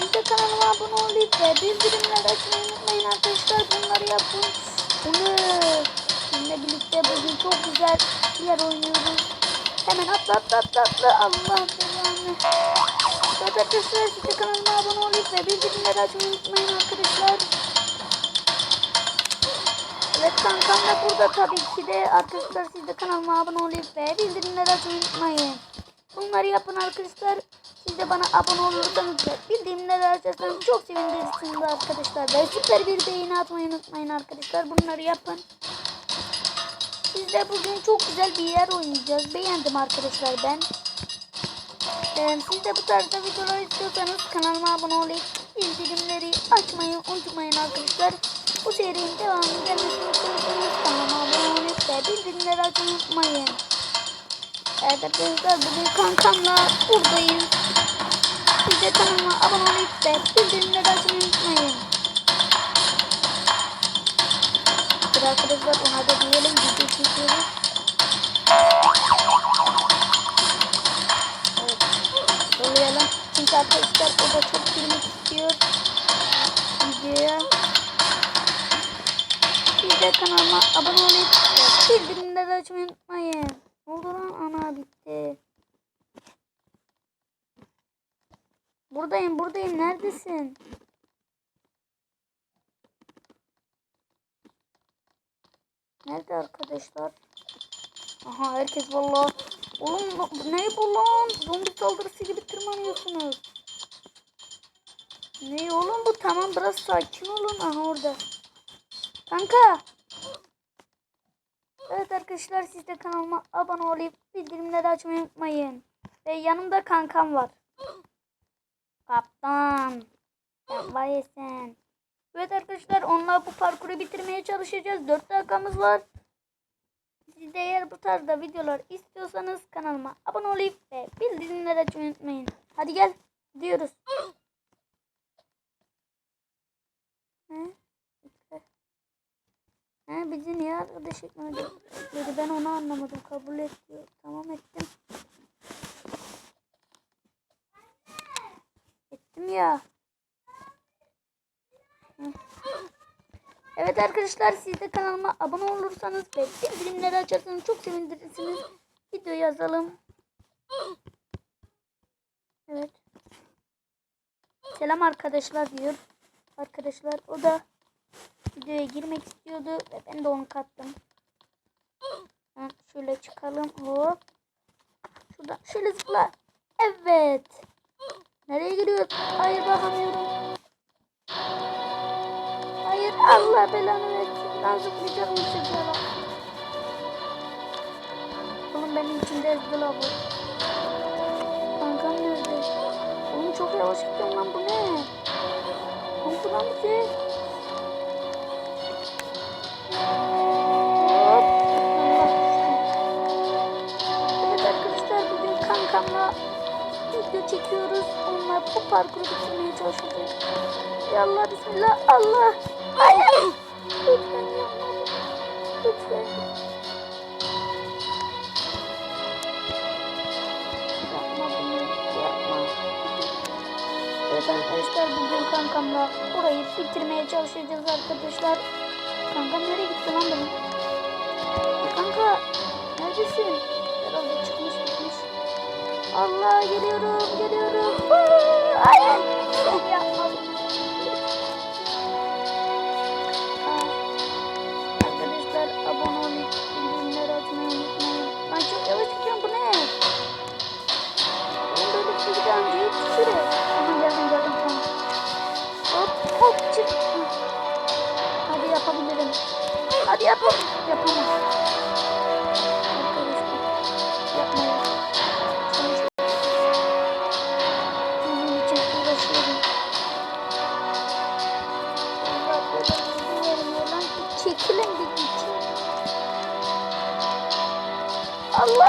Siz de kanalıma abone olup ve bildirimleri açmayı unutmayın arkadaşlar. Bunları yapın. Bunu sizinle birlikte bugün çok güzel bir yer oynuyoruz. Hemen atla atla atla atla. Allah belanı. Arkadaşlar siz de kanalıma abone olup ve bildirimleri açmayı unutmayın arkadaşlar. Evet kankam da burada tabii ki de arkadaşlar siz de kanalıma abone olup ve bildirimleri açmayı unutmayın. Bunları yapın arkadaşlar. Siz de bana abone olursanız ve bildirimleri açarsanız çok sevinirsiniz arkadaşlar. Ve süper bir beğeni atmayı unutmayın arkadaşlar. Bunları yapın. Siz de bugün çok güzel bir yer oynayacağız. Beğendim arkadaşlar ben. Ee, siz de bu tarzda videolar istiyorsanız kanalıma abone olup bildirimleri açmayı unutmayın arkadaşlar. Bu serinin devamını gelmesini istiyorsanız kanalıma abone olup ve bildirimleri açmayı unutmayın. Evet arkadaşlar bugün kankamla buradayım. Siz de kanalıma abone olup ve bildirimleri açmayı unutmayın. Bir arkadaşlar ona da diyelim video çekiyoruz. Evet. Çünkü arkadaşlar o da çok girmek istiyor. Videoya. Siz de kanalıma abone olup ve bildirimleri açmayı unutmayın. Ne oldu lan? Ana bitti. Buradayım buradayım. Neredesin? Nerede arkadaşlar? Aha herkes vallahi. Oğlum ne bu lan? Zombi saldırısı gibi tırmanıyorsunuz. Ne oğlum bu? Tamam biraz sakin olun. Aha orada. Kanka. Evet arkadaşlar siz de kanalıma abone olup bildirimleri açmayı unutmayın. Ve yanımda kankam var. Kaptan. Vay sen. Evet arkadaşlar onunla bu parkuru bitirmeye çalışacağız. 4 dakikamız var. Siz de eğer bu tarzda videolar istiyorsanız kanalıma abone olup ve bildirimleri açmayı unutmayın. Hadi gel diyoruz. He? He bizi niye arkadaş etmedi? Dedi ben onu anlamadım. Kabul et diyor. Tamam ettim. Ettim ya. Evet arkadaşlar siz de kanalıma abone olursanız ve bildirimleri açarsanız çok sevinirsiniz. Video yazalım. Evet. Selam arkadaşlar diyor. Arkadaşlar o da videoya girmek istiyordu ve ben de onu kattım. Şöyle çıkalım. Hop. Şuradan şöyle zıpla. Evet. Nereye giriyoruz? Hayır bakamıyorum. Hayır Allah belanı versin. Ben zıplayacağım zıplayacağım. Oğlum benim içimde ezdi la bu. Kankam nerede? Oğlum çok yavaş gidiyorum lan bu ne? Oğlum bu bu parkuru bitirmeye çalışacağız. Ya Allah bismillah Allah. Hayır. Lütfen yapma. Lütfen. Yapma bunu. Yapma. Evet arkadaşlar bugün kankamla burayı bitirmeye çalışacağız arkadaşlar. Kankam nereye gitti lan benim? Kanka neredesin? Allah geliyorum geliyorum. Hayır. Arkadaşlar abone olup bildirimleri açmayı unutmayın. Ben çok yavaş gidiyorum bu ne? Ben böyle bir şey daha önce hiç süre. Geldim geldim tamam. Hop hop çık. Hadi yapabilirim. Hadi yapalım. Yapamam. Mı?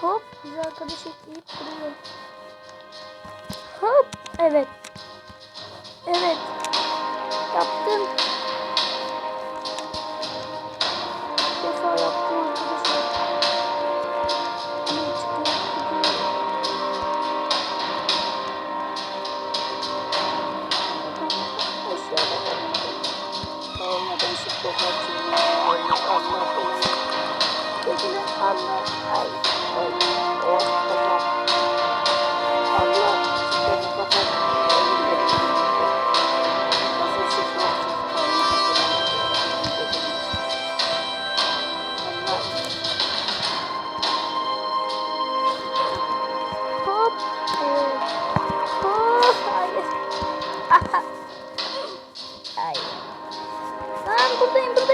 Hop bizi arkadaş ekleyip duruyor. Hop evet. Hayır. Ay. Lan buradayım buradayım.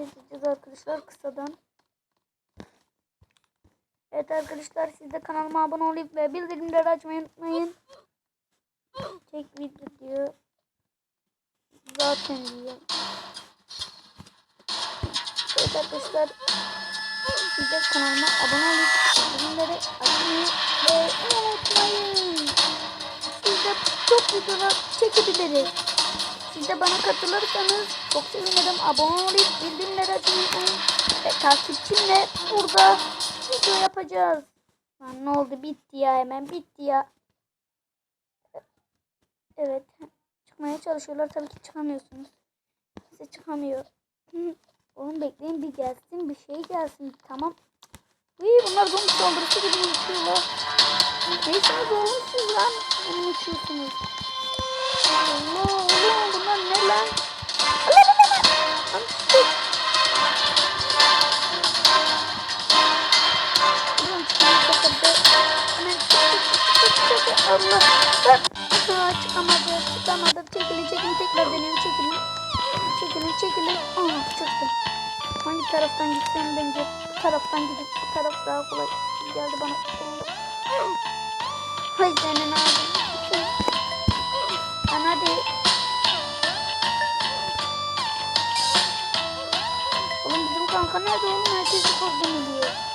Yazacağız arkadaşlar kısadan. Evet arkadaşlar siz de kanalıma abone olup ve bildirimleri açmayı unutmayın. Tek video diyor. Zaten diyor. Evet arkadaşlar siz de kanalıma abone olup bildirimleri açmayı ve unutmayın. Siz de çok videolar çekebiliriz. Siz de bana katılırsanız çok sevinirim. Abone olup bildirimleri unutmayın. Ve takipçimle burada video yapacağız. Lan ne oldu? Bitti ya hemen bitti ya. Evet. Çıkmaya çalışıyorlar. Tabii ki çıkamıyorsunuz. Kimse çıkamıyor. Oğlum bekleyin bir gelsin. Bir şey gelsin. Tamam. Uy, bunlar zombi saldırısı gibi uçuyorlar. Neysiniz oğlum siz lan? Onu uçuyorsunuz. Allah. Lan. Aa, çıkamadı. Çıkamadı. Çekilin çekilin. Tekrar dönüyorum. Çekilin. Çekilin çekilin. Aa çıktım. Hangi taraftan gitsem bence bu taraftan gidip bu taraf daha kolay geldi bana. Hay senin ağzını. Lan hadi. Oğlum bizim kanka nerede oğlum? Herkes yukarıdan ediyor.